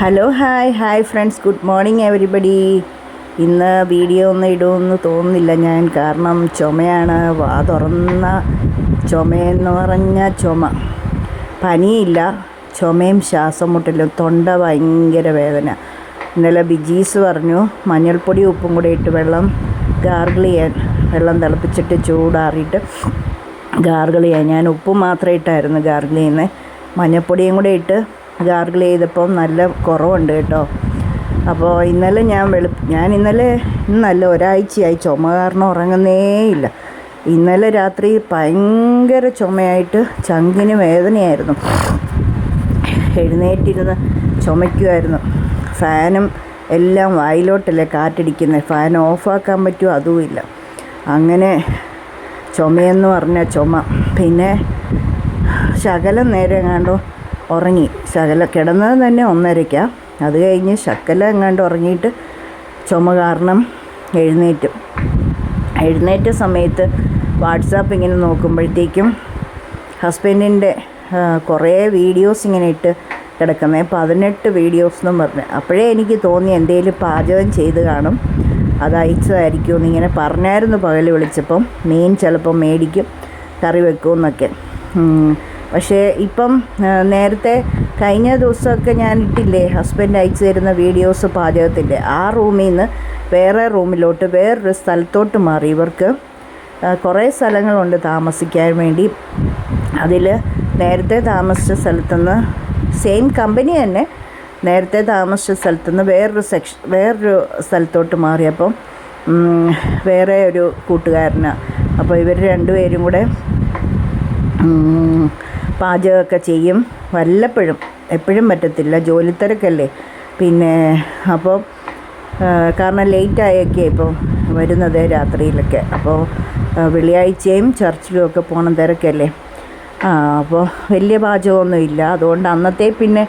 Hello hi hi friends good morning everybody ഇന്ന് video ഒന്നും ഇടുമെന്ന് തോന്നുന്നില്ല ഞാൻ. കാരണം ചുമയാണ്. വാ തുറന്ന ചുമയെന്ന് പറഞ്ഞ ചുമ. പനിയില്ല. ചുമയും ശ്വാസം മുട്ടലും. തൊണ്ട ഭയങ്കര വേദന. ഇന്നലെ ബിജീസ് പറഞ്ഞു മഞ്ഞൾപ്പൊടി ഉപ്പും കൂടി ഇട്ട് വെള്ളം ഗാർഗിൾ ചെയ്യാൻ വെള്ളം തിളപ്പിച്ചിട്ട് ചൂടാറിയിട്ട് ഗാർഗിൾ ചെയ്യാൻ ഞാൻ ഉപ്പ് മാത്രമേ ഇട്ടായിരുന്നു ഗാർഗിൾ ചെയ്യുന്നത് മഞ്ഞൾപ്പൊടിയും കൂടെ ഇട്ട് ഗാർഗിൾ ചെയ്തപ്പം നല്ല കുറവുണ്ട് കേട്ടോ. അപ്പോൾ ഇന്നലെ ഞാൻ വെളു ഞാൻ ഇന്നലെ ഇന്നല്ല ഒരാഴ്ചയായി. ചുമ കാരണം ഉറങ്ങുന്നേയില്ല ഇന്നലെ രാത്രി ഭയങ്കര ചുമയായിട്ട് ചങ്കിന് വേദനയായിരുന്നു. എഴുന്നേറ്റിരുന്ന് ചുമയ്ക്കുമായിരുന്നു ഫാനും എല്ലാം വായിലോട്ടല്ലേ കാറ്റടിക്കുന്നത് ഫാൻ ഓഫാക്കാൻ പറ്റുമോ? അതുമില്ല അങ്ങനെ ചുമയെന്ന് പറഞ്ഞ ചുമ. പിന്നെ ശകലം നേരം എങ്ങാണ്ടോ ഉറങ്ങി. ശകല കിടന്നത് തന്നെ ഒന്നരയ്ക്കാണ് അത് കഴിഞ്ഞ് ശക്കല എങ്ങാണ്ട് ഉറങ്ങിയിട്ട് ചുമ കാരണം എഴുന്നേറ്റും. എഴുന്നേറ്റ സമയത്ത് വാട്സാപ്പ് ഇങ്ങനെ നോക്കുമ്പോഴത്തേക്കും ഹസ്ബൻഡിന്റെ കുറേ വീഡിയോസ് ഇങ്ങനെ ഇട്ട് കിടക്കുന്നത് പതിനെട്ട് വീഡിയോസ് എന്നും പറഞ്ഞ്. അപ്പോഴേ എനിക്ക് തോന്നി എന്തെങ്കിലും പാചകം ചെയ്ത് കാണും. അത് അയച്ചതായിരിക്കും എന്നിങ്ങനെ പറഞ്ഞായിരുന്നു പകൽ വിളിച്ചപ്പം. മീൻ ചിലപ്പം മേടിക്കും കറി വെക്കുമെന്നൊക്കെ. പക്ഷേ ഇപ്പം നേരത്തെ കഴിഞ്ഞ ദിവസമൊക്കെ ഞാൻ ഇട്ടില്ലേ ഹസ്ബൻഡ് അയച്ചു തരുന്ന വീഡിയോസ് പാചകത്തിന്റെ. ആ റൂമിൽ നിന്ന് വേറെ റൂമിലോട്ട് വേറൊരു സ്ഥലത്തോട്ട് മാറി. ഇവർക്ക് കുറേ സ്ഥലങ്ങളുണ്ട് താമസിക്കാൻ വേണ്ടി. അതിൽ നേരത്തെ താമസിച്ച സ്ഥലത്തുനിന്ന് സെയിം കമ്പനി തന്നെ നേരത്തെ താമസിച്ച സ്ഥലത്തുനിന്ന് വേറൊരു സെക്ഷൻ വേറൊരു സ്ഥലത്തോട്ട് മാറിയപ്പം വേറെ ഒരു കൂട്ടുകാരനാണ് അപ്പോൾ ഇവർ രണ്ടുപേരും കൂടെ പാചകമൊക്കെ ചെയ്യും. വല്ലപ്പോഴും. എപ്പോഴും പറ്റത്തില്ല. ജോലി തിരക്കല്ലേ പിന്നെ അപ്പോൾ കാരണം ലേറ്റായൊക്കെ ഇപ്പോൾ വരുന്നത് രാത്രിയിലൊക്കെ. അപ്പോൾ വെള്ളിയാഴ്ചയും ചർച്ചിലും ഒക്കെ പോകണം തിരക്കല്ലേ? ആ അപ്പോൾ വലിയ പാചകമൊന്നും ഇല്ല. അതുകൊണ്ട് അന്നത്തെ പിന്നെ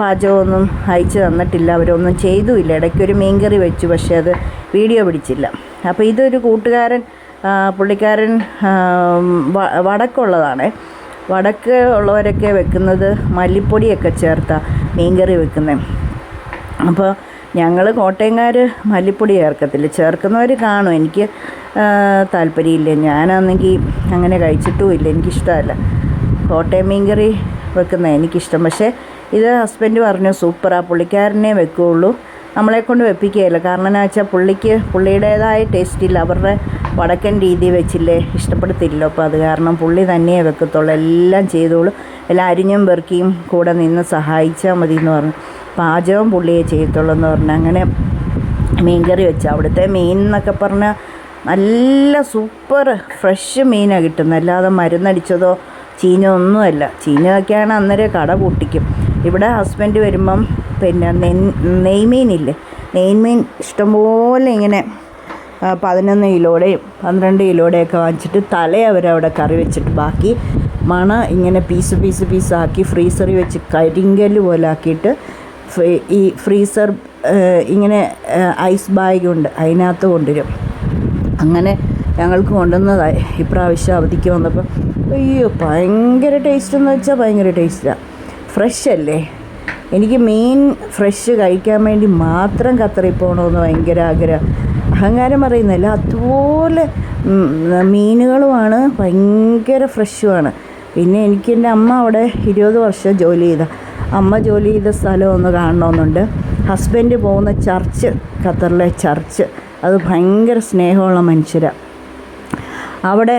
പാചകമൊന്നും അയച്ചു തന്നിട്ടില്ല. അവരൊന്നും ചെയ്തുമില്ല. ഇടയ്ക്കൊരു മീൻകറി വെച്ചു പക്ഷേ അത് വീഡിയോ പിടിച്ചില്ല. അപ്പോൾ ഇതൊരു കൂട്ടുകാരൻ പുള്ളിക്കാരൻ വടക്കുള്ളതാണേ. വടക്ക് ഉള്ളവരൊക്കെ വെക്കുന്നത് മല്ലിപ്പൊടിയൊക്കെ ചേർത്താ മീൻകറി വെക്കുന്നത് അപ്പോൾ ഞങ്ങൾ കോട്ടയംകാർ മല്ലിപ്പൊടി ചേർക്കത്തില്ല. ചേർക്കുന്നവർ കാണും. എനിക്ക് താല്പര്യമില്ല. ഞാനാണെങ്കിൽ അങ്ങനെ കഴിച്ചിട്ടുമില്ല എനിക്കിഷ്ടമല്ല. കോട്ടയം മീൻകറി വെക്കുന്നത് എനിക്കിഷ്ടം. പക്ഷേ ഇത് ഹസ്ബൻഡ് പറഞ്ഞു സൂപ്പറാ. പുള്ളിക്കാരനെ വെക്കുകയുള്ളൂ നമ്മളെ കൊണ്ട് വെപ്പിക്കുകയില്ല. കാരണം എന്നാ വെച്ചാൽ പുള്ളിക്ക് പുള്ളിയുടേതായ ടേസ്റ്റിൽ അവരുടെ വടക്കൻ രീതി വെച്ചില്ലേ ഇഷ്ടപ്പെടുത്തില്ല അപ്പോൾ അത് കാരണം പുള്ളി തന്നെയേ വെക്കത്തുള്ളൂ. എല്ലാം ചെയ്തോളൂ. എല്ലാം അരിഞ്ഞും പെറുക്കിയും കൂടെ നിന്ന് സഹായിച്ചാൽ മതി എന്ന് പറഞ്ഞു. പാചകം പുള്ളിയെ ചെയ്യത്തുള്ളൂ എന്ന് പറഞ്ഞു. അങ്ങനെ മീൻകറി വെച്ച്. അവിടുത്തെ മീൻ എന്നൊക്കെ പറഞ്ഞാൽ നല്ല സൂപ്പർ ഫ്രഷ് മീനാണ് കിട്ടുന്നത്. അല്ലാതെ മരുന്നടിച്ചതോ ചീഞ്ഞ ഒന്നുമല്ല. ചീഞ്ഞതൊക്കെയാണ് അന്നേരം കട പൊട്ടിക്കും. ഇവിടെ ഹസ്ബൻഡ് വരുമ്പം പിന്നെ നെയ് നെയ്മീനില്ലേ? നെയ്മീൻ ഇഷ്ടംപോലെ ഇങ്ങനെ പതിനൊന്ന് കിലോയുടെയും പന്ത്രണ്ട് കിലോയുടെയൊക്കെ വാങ്ങിച്ചിട്ട് തല അവരവിടെ കറി വെച്ചിട്ട് ബാക്കി മണ ഇങ്ങനെ പീസ് പീസ് പീസാക്കി ഫ്രീസറിൽ വെച്ച് കരിങ്കൽ പോലെ ആക്കിയിട്ട് ഈ ഫ്രീസർ ഇങ്ങനെ ഐസ് ബാഗ് ഉണ്ട് അതിനകത്ത് കൊണ്ടുവരും. അങ്ങനെ ഞങ്ങൾക്ക് കൊണ്ടുവന്നതായി ഇപ്രാവശ്യം അവധിക്ക് വന്നപ്പോൾ അയ്യോ ഭയങ്കര ടേസ്റ്റ് എന്ന് വെച്ചാൽ ഭയങ്കര ടേസ്റ്റാണ് ഫ്രഷ് അല്ലേ? എനിക്ക് മീൻ ഫ്രഷ് കഴിക്കാൻ വേണ്ടി മാത്രം കത്തറി പോകണമെന്ന് ഭയങ്കര ആഗ്രഹം. അഹങ്കാരം പറയുന്നില്ല. അതുപോലെ മീനുകളുമാണ് ഭയങ്കര ഫ്രഷുമാണ്. പിന്നെ എനിക്ക് എന്റെ അമ്മ അവിടെ ഇരുപത് വർഷം ജോലി ചെയ്ത. അമ്മ ജോലി ചെയ്ത സ്ഥലം ഒന്ന് കാണണമെന്നുണ്ട്. ഹസ്ബൻഡ് പോകുന്ന ചർച്ച് ഖത്തറിലെ ചർച്ച്. അത് ഭയങ്കര സ്നേഹമുള്ള മനുഷ്യരാണ് അവിടെ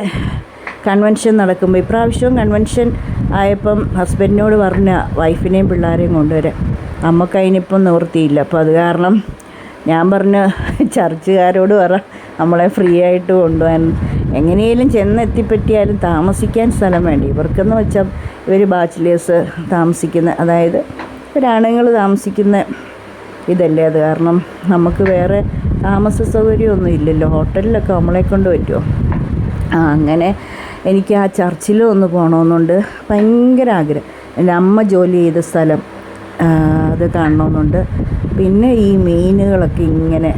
കൺവെൻഷൻ നടക്കുമ്പോൾ ഇപ്രാവശ്യവും കൺവെൻഷൻ ആയപ്പം ഹസ്ബൻഡിനോട് പറഞ്ഞ വൈഫിനെയും പിള്ളേരെയും കൊണ്ടുവരാൻ. നമുക്ക് അതിനിപ്പം നിവൃത്തിയില്ല. അപ്പോൾ അത് കാരണം ഞാൻ പറഞ്ഞ ചർച്ചുകാരോട് പറ നമ്മളെ ഫ്രീ ആയിട്ട് കൊണ്ടുപോകാൻ. എങ്ങനെയും ചെന്നെത്തിപ്പറ്റിയാലും താമസിക്കാൻ സ്ഥലം വേണ്ടി? ഇവർക്കെന്ന് വെച്ചാൽ ഇവർ ബാച്ചിലേഴ്സ് താമസിക്കുന്ന അതായത് ഒരാണുങ്ങൾ താമസിക്കുന്ന ഇതല്ലേ? അത് കാരണം നമുക്ക് വേറെ താമസ സൗകര്യമൊന്നും ഇല്ലല്ലോ. ഹോട്ടലിലൊക്കെ നമ്മളെ കൊണ്ട് പറ്റുമോ അങ്ങനെ എനിക്ക് ആ ചർച്ചിൽ ഒന്ന് പോകണമെന്നുണ്ട് ഭയങ്കര ആഗ്രഹം. എന്റെ അമ്മ ജോലി ചെയ്ത സ്ഥലം അത് കാണണമെന്നുണ്ട് പിന്നെ ഈ മീനുകളൊക്കെ ഇങ്ങനെ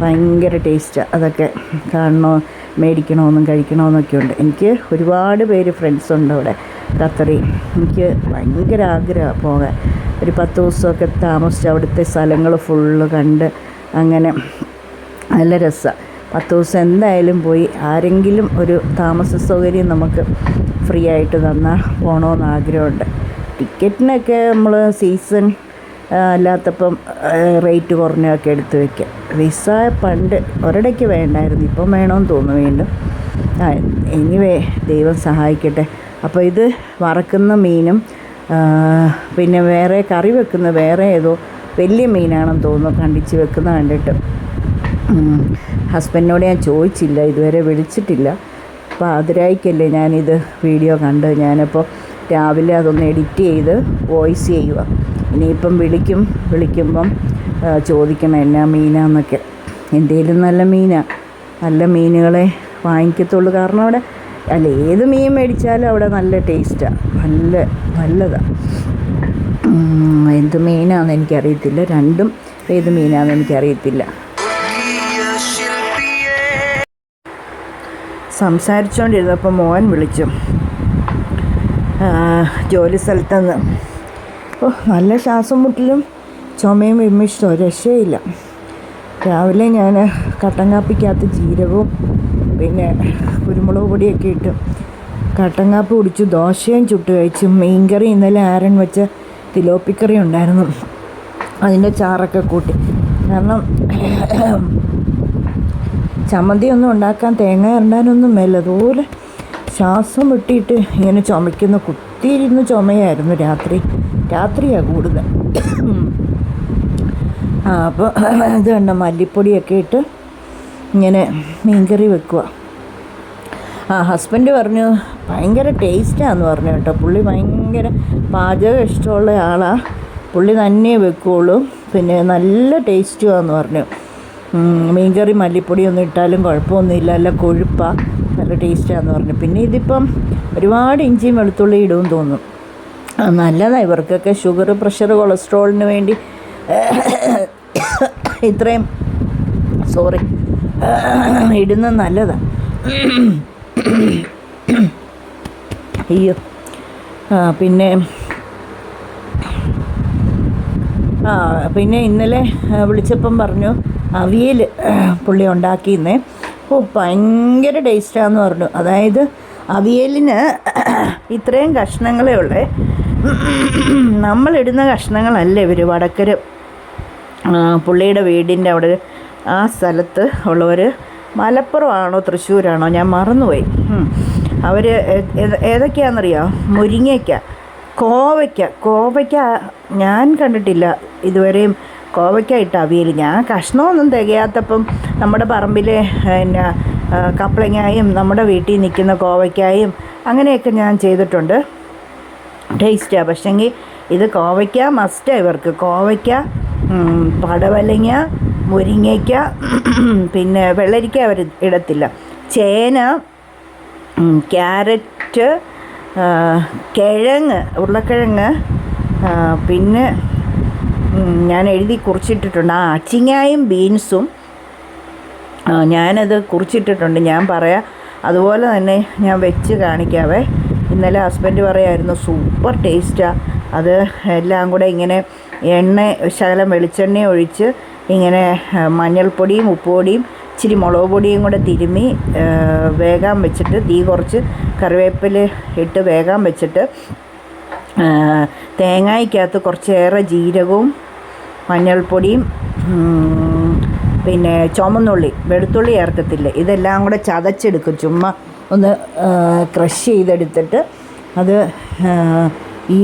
ഭയങ്കര ടേസ്റ്റാണ് അതൊക്കെ കാണണോ മേടിക്കണമെന്നും കഴിക്കണമെന്നൊക്കെ ഉണ്ട്. എനിക്ക് ഒരുപാട് പേര് ഫ്രണ്ട്സ് ഉണ്ട് അവിടെ ഖത്തറി. എനിക്ക് ഭയങ്കര ആഗ്രഹമാണ് പോകാൻ. ഒരു പത്ത് ദിവസമൊക്കെ താമസിച്ച് അവിടുത്തെ സ്ഥലങ്ങൾ ഫുള്ള് കണ്ട് അങ്ങനെ നല്ല രസമാണ് പത്ത് ദിവസം എന്തായാലും പോയി. ആരെങ്കിലും ഒരു താമസ സൗകര്യം നമുക്ക് ഫ്രീ ആയിട്ട് തന്നാൽ പോകണമെന്ന് ആഗ്രഹമുണ്ട്. ടിക്കറ്റിനൊക്കെ നമ്മൾ സീസൺ അല്ലാത്തപ്പം റേറ്റ് കുറഞ്ഞൊക്കെ എടുത്ത് വെക്കാം. വിസ പണ്ട് ഒരിടയ്ക്ക് വേണ്ടായിരുന്നു. ഇപ്പം വേണമെന്ന് തോന്നുന്നു വീണ്ടും. ആ എനിവേ ദൈവം സഹായിക്കട്ടെ. അപ്പോൾ ഇത് വറക്കുന്ന മീനും പിന്നെ വേറെ കറി വെക്കുന്ന വേറെ ഏതോ വലിയ മീനാണെന്ന് തോന്നുന്നു കണ്ടിച്ച് വെക്കുന്ന കണ്ടിട്ട്. ഹസ്ബൻഡിനോട് ഞാൻ ചോദിച്ചില്ല ഇതുവരെ വിളിച്ചിട്ടില്ല. അപ്പോൾ അതിരായിക്കല്ലേ ഞാനിത് വീഡിയോ കണ്ട്. ഞാനിപ്പോൾ രാവിലെ അതൊന്ന് എഡിറ്റ് ചെയ്ത് വോയിസ് ചെയ്യുക. ഇനിയിപ്പം വിളിക്കും വിളിക്കുമ്പം ചോദിക്കണം എന്നാ മീനാന്നൊക്കെ എന്തേലും നല്ല മീനാണ് നല്ല മീനുകളെ വാങ്ങിക്കത്തുള്ളൂ. കാരണം അവിടെ അല്ല ഏത് മീൻ മേടിച്ചാലും അവിടെ നല്ല ടേസ്റ്റാണ് നല്ല നല്ലതാണ് എന്ത് മീനാണെന്ന് എനിക്കറിയത്തില്ല. രണ്ടും ഏത് മീനാണെന്ന് എനിക്കറിയത്തില്ല. സംസാരിച്ചുകൊണ്ടിരുന്നപ്പോൾ മോൻ വിളിച്ചു. ജോലി സ്ഥലത്തുനിന്ന് ഓ നല്ല ശ്വാസം മുട്ടലും ചുമയും വിമിഷ്ടോ രക്ഷയില്ല രാവിലെ ഞാൻ കട്ടൻ കാപ്പിക്കകത്ത് ജീരകവും പിന്നെ കുരുമുളക് പൊടിയൊക്കെ ഇട്ട്. കട്ടൻ കുടിച്ചു ദോശയും ചുട്ട് കഴിച്ചു. മീൻകറി ഇന്നലെ ആരൻ വെച്ച തിലോപ്പിക്കറി ഉണ്ടായിരുന്നു. അതിന്റെ ചാറൊക്കെ കൂട്ടി. കാരണം ചമ്മന്തി ഒന്നും ഉണ്ടാക്കാൻ തേങ്ങ ഇറണ്ടാനൊന്നും മേല. അതുപോലെ ശ്വാസം വിട്ടിട്ട് ഇങ്ങനെ ചുമയ്ക്കുന്ന കുത്തിയിരുന്ന് ചുമയായിരുന്നു രാത്രി. രാത്രിയാണ് കൂടുതൽ. ആ അപ്പോൾ ഇത് കണ്ട മല്ലിപ്പൊടിയൊക്കെ ഇട്ട് ഇങ്ങനെ മീൻകറി വെക്കുക ആ ഹസ്ബൻഡ് പറഞ്ഞു ഭയങ്കര ടേസ്റ്റാന്ന് പറഞ്ഞു കേട്ടോ. പുള്ളി ഭയങ്കര പാചകം ഇഷ്ടമുള്ള ആളാണ് പുള്ളി തന്നെ വെക്കുകയുള്ളൂ പിന്നെ നല്ല ടേസ്റ്റുമാന്ന് പറഞ്ഞു. മീൻകറി മല്ലിപ്പൊടി ഒന്നും ഇട്ടാലും കുഴപ്പമൊന്നുമില്ല. നല്ല കൊഴുപ്പാണ് നല്ല ടേസ്റ്റാന്ന് പറഞ്ഞു. പിന്നെ ഇതിപ്പം ഒരുപാട് ഇഞ്ചിയും വെളുത്തുള്ളി ഇടുമെന്ന് തോന്നും നല്ലതാണ് ഇവർക്കൊക്കെ ഷുഗർ പ്രഷർ കൊളസ്ട്രോളിന് വേണ്ടി ഇത്രയും സോറി ഇടുന്നത് നല്ലതാണ് അയ്യോ. ആ പിന്നെ ആ പിന്നെ ഇന്നലെ വിളിച്ചപ്പം പറഞ്ഞു അവിയൽ പുള്ളി ഉണ്ടാക്കിയിരുന്നേ. ഓ ഭയങ്കര ടേസ്റ്റാന്ന് പറഞ്ഞു. അതായത് അവിയലിന് ഇത്രയും കഷ്ണങ്ങളേ ഉള്ളേ. നമ്മളിടുന്ന കഷ്ണങ്ങളല്ല ഇവർ വടക്കര പുള്ളിയുടെ വീടിന്റെ അവിടെ ആ സ്ഥലത്ത് ഉള്ളവർ മലപ്പുറമാണോ തൃശ്ശൂരാണോ? ഞാൻ മറന്നുപോയി. അവർ ഏതൊക്കെയാണെന്നറിയോ മുരിങ്ങയ്ക്ക കോവയ്ക്ക. കോവയ്ക്ക ഞാൻ കണ്ടിട്ടില്ല ഇതുവരെയും. കോവയ്ക്ക അവിയൽ ഞാൻ കഷ്ണമൊന്നും തികയാത്തപ്പം നമ്മുടെ പറമ്പിലെ പിന്നെ കപ്പളങ്ങായും നമ്മുടെ വീട്ടിൽ നിൽക്കുന്ന കോവയ്ക്കായും അങ്ങനെയൊക്കെ ഞാൻ ചെയ്തിട്ടുണ്ട്. ടേസ്റ്റാണ് പക്ഷേങ്കിൽ ഇത് കോവയ്ക്ക മസ്റ്റാണ് ഇവർക്ക്. കോവയ്ക്ക പടവലങ്ങ മുരിങ്ങയ്ക്ക പിന്നെ വെള്ളരിക്ക അവർ ഇടത്തില്ല. ചേന ക്യാരറ്റ് കിഴങ്ങ് ഉരുളക്കിഴങ്ങ് പിന്നെ ഞാൻ എഴുതി കുറിച്ചിട്ടിട്ടുണ്ട്. ആ അച്ചിങ്ങായും ബീൻസും ഞാനത് കുറിച്ചിട്ടിട്ടുണ്ട്. ഞാൻ പറയാം അതുപോലെ തന്നെ ഞാൻ വെച്ച് കാണിക്കാവേ. ഇന്നലെ ഹസ്ബൻഡ് പറയായിരുന്നു സൂപ്പർ ടേസ്റ്റാണ് അത് എല്ലാം കൂടെ ഇങ്ങനെ എണ്ണ ശകലം വെളിച്ചെണ്ണ ഒഴിച്ച് ഇങ്ങനെ മഞ്ഞൾപ്പൊടിയും ഉപ്പുപൊടിയും ഇച്ചിരി മുളക് പൊടിയും കൂടെ തിരുമ്മി വേഗം വെച്ചിട്ട് തീ കുറച്ച് കറിവേപ്പില ഇട്ട് വേഗം വെച്ചിട്ട് തേങ്ങയ്ക്കകത്ത് കുറച്ചേറെ ജീരകവും മഞ്ഞൾപ്പൊടിയും പിന്നെ ചുമന്നുള്ളി വെളുത്തുള്ളി ചേർക്കത്തില്ല ഇതെല്ലാം കൂടെ ചതച്ചെടുക്കും. ചുമ്മാ ഒന്ന് ക്രഷ് ചെയ്തെടുത്തിട്ട് അത് ഈ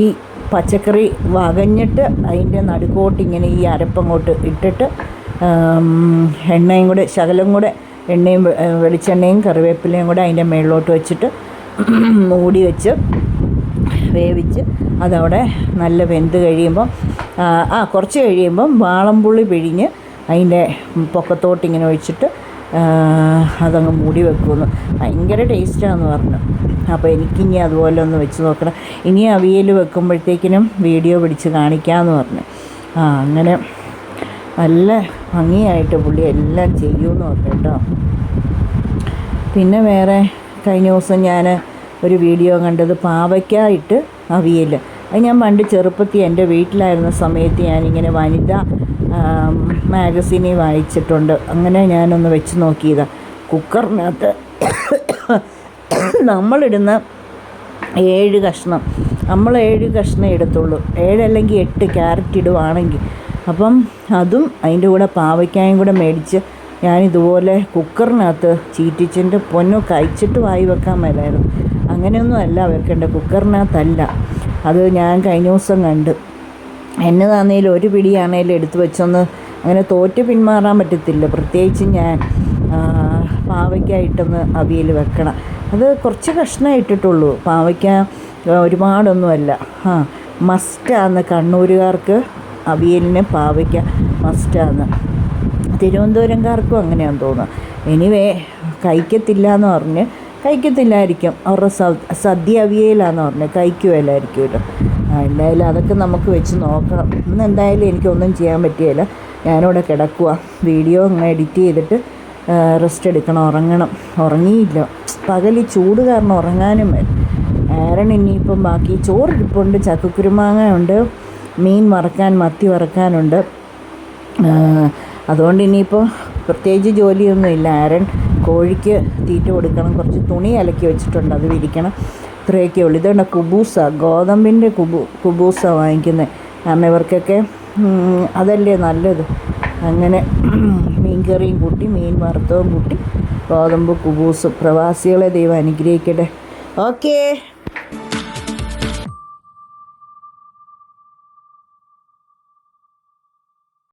പച്ചക്കറി വകഞ്ഞിട്ട് അതിന്റെ നടുക്കോട്ട് ഇങ്ങനെ ഈ അരപ്പങ്ങോട്ട് ഇട്ടിട്ട് എണ്ണയും കൂടെ ശകലം കൂടെ എണ്ണയും വെളിച്ചെണ്ണയും കറിവേപ്പിലയും കൂടെ അതിന്റെ മേളിലോട്ട് വെച്ചിട്ട് മൂടി വെച്ച് വേവിച്ച് അതവിടെ നല്ല വെന്ത് കഴിയുമ്പം ആ, കുറച്ച് കഴിയുമ്പം വാളംപുള്ളി പിഴിഞ്ഞ് അതിന്റെ പൊക്കത്തോട്ട് ഇങ്ങനെ ഒഴിച്ചിട്ട് അതങ്ങ് മൂടി വെക്കുമെന്ന് ഭയങ്കര ടേസ്റ്റാണെന്ന് പറഞ്ഞു. അപ്പോൾ എനിക്കിനി അതുപോലെ ഒന്ന് വെച്ച് നോക്കണം. ഇനി അവിയൽ വെക്കുമ്പോഴത്തേക്കിനും വീഡിയോ പിടിച്ച് കാണിക്കാമെന്ന് പറഞ്ഞു. ആ അങ്ങനെ നല്ല ഭംഗിയായിട്ട് പുള്ളി എല്ലാം ചെയ്യുമെന്ന് പറഞ്ഞു കേട്ടോ. പിന്നെ വേറെ കഴിഞ്ഞ ദിവസം ഞാൻ ഒരു വീഡിയോ കണ്ടത് പാവയ്ക്കായിട്ട് അവിയൽ. അത് ഞാൻ പണ്ട് ചെറുപ്പത്തിൽ എന്റെ വീട്ടിലായിരുന്ന സമയത്ത് ഞാനിങ്ങനെ വനിത മാഗസീനിൽ വായിച്ചിട്ടുണ്ട്. അങ്ങനെ ഞാനൊന്ന് വെച്ച് നോക്കിയതാണ് കുക്കറിനകത്ത് നമ്മളിടുന്ന ഏഴ് കഷ്ണം നമ്മൾ ഏഴ് കഷ്ണം എടുത്തുള്ളൂ. ഏഴല്ലെങ്കിൽ എട്ട് ക്യാരറ്റ് ഇടുവാണെങ്കിൽ. അപ്പം അതും അതിന്റെ കൂടെ പാവയ്ക്കായും കൂടെ മേടിച്ച് ഞാനിതുപോലെ കുക്കറിനകത്ത് ചീറ്റിച്ചിന്റെ പൊന്നു കഴിച്ചിട്ട് വായി വെക്കാൻ മേലായിരുന്നു. അങ്ങനെയൊന്നും അല്ല വെക്കേണ്ടത് കുക്കറിനകത്തല്ല. അത് ഞാൻ കഴിഞ്ഞ ദിവസം കണ്ട്. എന്നതാണേലും ഒരു പിടിയാണേലും എടുത്തു വെച്ചൊന്ന് അങ്ങനെ തോറ്റ് പിന്മാറാൻ പറ്റത്തില്ല. പ്രത്യേകിച്ച് ഞാൻ പാവയ്ക്കായിട്ടൊന്ന് അവിയൽ വെക്കണം. അത് കുറച്ച് കഷ്ണം ഇട്ടിട്ടുള്ളൂ. പാവയ്ക്ക ഒരുപാടൊന്നുമല്ല. ആ മസ്റ്റാന്ന് കണ്ണൂരുകാർക്ക് അവിയലിന് പാവയ്ക്ക മസ്റ്റാന്ന്. തിരുവനന്തപുരംകാർക്കും അങ്ങനെയാണെന്ന് തോന്നുന്നു. എനിവേ കഴിക്കത്തില്ല എന്ന് പറഞ്ഞ് കഴിക്കത്തില്ലായിരിക്കും അവരുടെ സദ്യ അവിയലാന്ന് പറഞ്ഞത് കഴിക്കുമല്ലായിരിക്കും ഇല്ല എന്തായാലും അതൊക്കെ നമുക്ക് വെച്ച് നോക്കണം. ഇന്ന് എന്തായാലും എനിക്കൊന്നും ചെയ്യാൻ പറ്റിയില്ല ഞാനിവിടെ കിടക്കുക വീഡിയോ അങ്ങ് എഡിറ്റ് ചെയ്തിട്ട് റെസ്റ്റ് എടുക്കണം ഉറങ്ങണം. ഉറങ്ങിയില്ല. പകൽ ചൂട് കാരണം ഉറങ്ങാനും ആരൺ ഇനിയിപ്പം ബാക്കി ചോറിരിപ്പുണ്ട് ചക്കക്കുരുമാങ്ങ ഉണ്ട് മീൻ വറക്കാൻ മത്തി വറക്കാനുണ്ട്. അതുകൊണ്ട് ഇനിയിപ്പോൾ പ്രത്യേകിച്ച് ജോലിയൊന്നുമില്ല ആരൻ കോഴിക്ക് തീറ്റ കൊടുക്കണം. കുറച്ച് തുണി അലക്കി വെച്ചിട്ടുണ്ട്. അത് വിരിക്കണം. ഇത്രയൊക്കെ ഉള്ളൂ. ഇതുകൊണ്ട് കുബൂസ? ഗോതമ്പിന്റെ കുബു കുബൂസ വാങ്ങിക്കുന്നത് കാരണം ഇവർക്കൊക്കെ അതല്ലേ നല്ലത്? അങ്ങനെ മീൻകറിയും കൂട്ടി മീൻ വറുത്തവും കൂട്ടി ഗോതമ്പ് കുബൂസും പ്രവാസികളെ ദൈവം അനുഗ്രഹിക്കട്ടെ. ഓക്കേ.